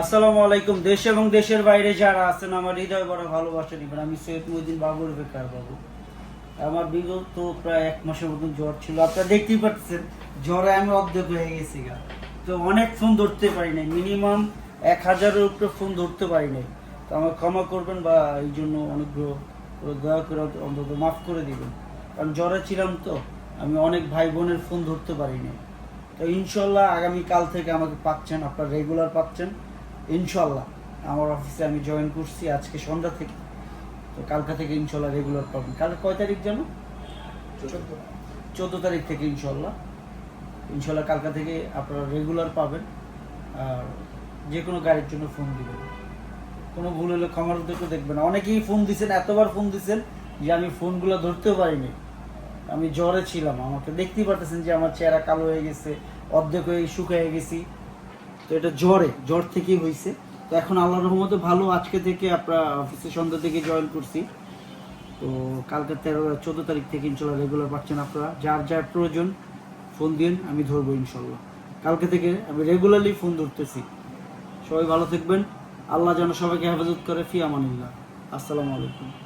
আসসালামু আলাইকুম। দেশ এবং দেশের বাইরে যারা আছেন, আমার হৃদয় বড় ভালোবাসা নিবেন। আমি সৈয়দ মুহিদ্দিন বাবুর বেকার বাবু। আমার বিগত প্রায় এক মাসের মতন জ্বর ছিল। আপনারা দেখতেই পাচ্ছেন, জ্বরে আমি অর্ধেক হয়ে গেছি গা। তো অনেক ফোন ধরতে পারি নাই। মিনিমাম এক হাজারের উপরে ফোন ধরতে পারি নাই। তো আমার ক্ষমা করবেন বা এই জন্য অনুগ্রহ করে দয়া করে অন্তত মাফ করে দিবেন। কারণ জ্বরে ছিলাম তো, আমি অনেক ভাই বোনের ফোন ধরতে পারি নাই। তো ইনশাল্লাহ আগামীকাল থেকে আমাকে পাচ্ছেন, আপনারা রেগুলার পাচ্ছেন। ইনশাল্লাহ আমার অফিসে আমি জয়েন করছি আজকে সন্ধ্যা থেকে। তো কালকা থেকে ইনশাল্লাহ রেগুলার পাবেন কাল কয় তারিখ যেন চোদ্দ। তারিখ থেকে ইনশাল্লাহ ইনশাল্লাহ কালকা থেকে আপনারা রেগুলার পাবেন। আর যে কোনো গাড়ির জন্য ফোন দিবেন। কোনো ভুল হলে ক্ষমার উদ্দেশ্য দেখবেন। অনেকেই ফোন দিছেন এতবার ফোন দিছেন যে আমি ফোনগুলো ধরতেও পারিনি। আমি জ্বরে ছিলাম। আমাকে দেখতেই পারতেছেন যে আমার চেহারা কালো হয়ে গেছে অর্ধেক হয়ে শুকিয়ে গেছি। তো এটা জ্বরে, জ্বর থেকেই হয়েছে তো এখন আল্লাহ রহমতে ভালো, আজকে থেকে আপনার অফিসে সন্ধ্যা থেকে জয়েন করছি। তো কালকে তেরো, চোদ্দ তারিখ থেকে ইনশাল্লাহ রেগুলার পাচ্ছেন আপনারা। যার যার প্রয়োজন, ফোন দিন আমি ধরবো ইনশাল্লাহ। কালকে থেকে আমি রেগুলারলি ফোন ধরতেছি। সবাই ভালো থাকবেন। আল্লাহ যেন সবাইকে হেফাজত করে, ফি আমানিল্লাহ। আসসালামু আলাইকুম।